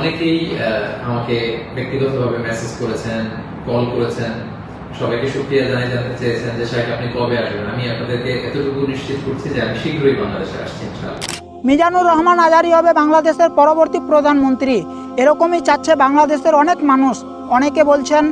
অনেকেই আমাকে ব্যক্তিগতভাবে মেসেজ করেছেন কল করেছেন। সবাইকে সুক্রিয়া জানাই জানতে চেয়েছেন যে সাহেব আপনি কবে আসবেন? আমি আপনাদেরকে এতটুকু নিশ্চিত করছি যে, আমি শীঘ্রই বাংলাদেশে আসছি মিজানুর রহমান আজারি হবে বাংলাদেশের পরবর্তী প্রধানমন্ত্রী। এরকমই চাচ্ছে বাংলাদেশের অনেক মানুষ। অনেকে বলছেন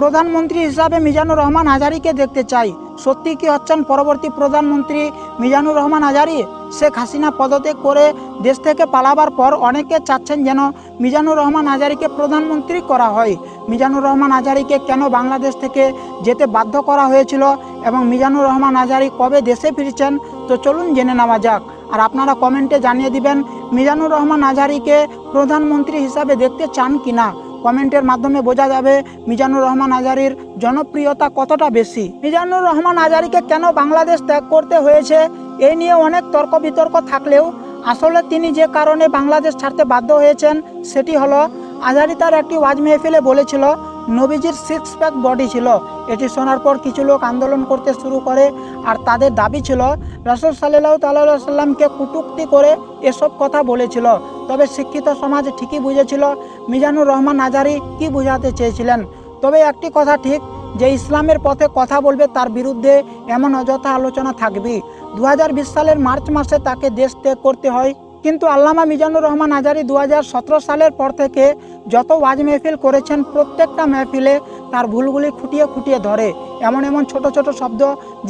প্রধানমন্ত্রী হিসাবে মিজানুর রহমান হাজারিকে দেখতে চাই। সত্যি কি হচ্ছেন পরবর্তী প্রধানমন্ত্রী মিজানুর রহমান আজারি শেখ হাসিনা পদত্যাগ করে দেশ থেকে পালাবার পর অনেকে চাচ্ছেন যেন মিজানুর রহমান আজারিকে প্রধানমন্ত্রী করা হয়। মিজানুর রহমান আজারিকে কেন বাংলাদেশ থেকে যেতে বাধ্য করা হয়েছিল এবং মিজানুর রহমান আজারি কবে দেশে ফিরছেন? তো চলুন জেনে নেওয়া যাক। আর আপনারা কমেন্টে জানিয়ে দিবেন, মিজানুর রহমান আজারিকে প্রধানমন্ত্রী হিসাবে দেখতে চান কিনা? কমেন্টের মাধ্যমে বোঝা যাবে মিজানুর রহমান আজারির জনপ্রিয়তা কতটা বেশি। মিজানুর রহমান আজারিকে কেন বাংলাদেশ ত্যাগ করতে হয়েছে এই নিয়ে অনেক তর্ক বিতর্ক থাকলেও আসলে তিনি যে কারণে বাংলাদেশ ছাড়তে বাধ্য হয়েছেন সেটি হলো, আজারি তার একটি ওয়াজ মেহফিলে বলেছিল, নবীজির সিক্স প্যাক বডি ছিল। এটি শোনার পর কিছু লোক আন্দোলন করতে শুরু করে আর তাদের দাবি ছিল, রাসুল সাল্লাহ তাল্লাহ সাল্লামকে কুটুক্তি করে এসব কথা বলেছিল। তবে শিক্ষিত সমাজ ঠিকই বুঝেছিল মিজানুর রহমান আজারি কি বোঝাতে চেয়েছিলেন? তবে একটি কথা ঠিক, যে ইসলামের পথে কথা বলবে তার বিরুদ্ধে এমন অযথা আলোচনা থাকবে। দু হাজার বিশ সালের মার্চ মাসে তাকে দেশ ত্যাগ করতে হয়। কিন্তু আল্লামা মিজানুর রহমান আজারি দু হাজার সতেরো সালের পর থেকে যত ওয়াজ মেহফিল করেছেন, প্রত্যেকটা মেহফিলে তার ভুলগুলি খুঁটিয়ে খুঁটিয়ে ধরে। এমন এমন ছোট ছোট শব্দ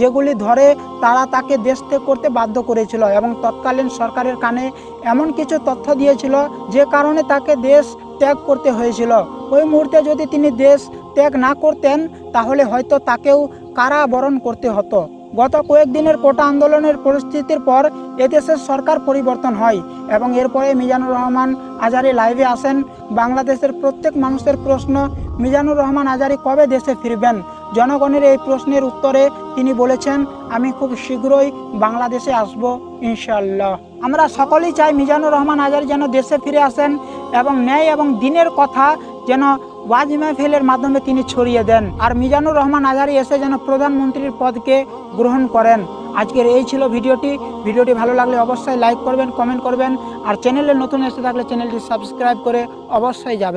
যেগুলি ধরে তারা তাকে দেশ ত্যাগ করতে বাধ্য করেছিল এবং তৎকালীন সরকারের কানে এমন কিছু তথ্য দিয়েছিল যে কারণে তাকে দেশ ত্যাগ করতে হয়েছিল। ওই মুহূর্তে যদি তিনি দেশ ত্যাগ না করতেন, তাহলে হয়তো তাকেও কারাবরণ করতে হতো। গত কয়েকদিনের কোটা আন্দোলনের পরিস্থিতির পর এদেশের সরকার পরিবর্তন হয় এবং এরপরে মিজানুর রহমান আজারি লাইভে আসেন। বাংলাদেশের প্রত্যেক মানুষের প্রশ্ন, মিজানুর রহমান আজারি কবে দেশে ফিরবেন? জনগণের এই প্রশ্নের উত্তরে তিনি বলেছেন, আমি খুব শীঘ্রই বাংলাদেশে আসব ইনশাল্লাহ আমরা সকলেই চাই মিজানুর রহমান আজারি যেন দেশে ফিরে আসেন এবং ন্যায় এবং দিনের কথা যেন ওয়াজ মাহফিলের মাধ্যমে তিনি ছড়িয়ে দেন। আর মিজানুর রহমান আজারি এসে যেন প্রধানমন্ত্রীর পদকে গ্রহণ করেন। আজকের এই ছিল ভিডিওটি। ভিডিওটি ভালো লাগলে অবশ্যই লাইক করবেন, কমেন্ট করবেন। আর চ্যানেলে নতুন এসে থাকলে চ্যানেলটি সাবস্ক্রাইব করে অবশ্যই যাবেন।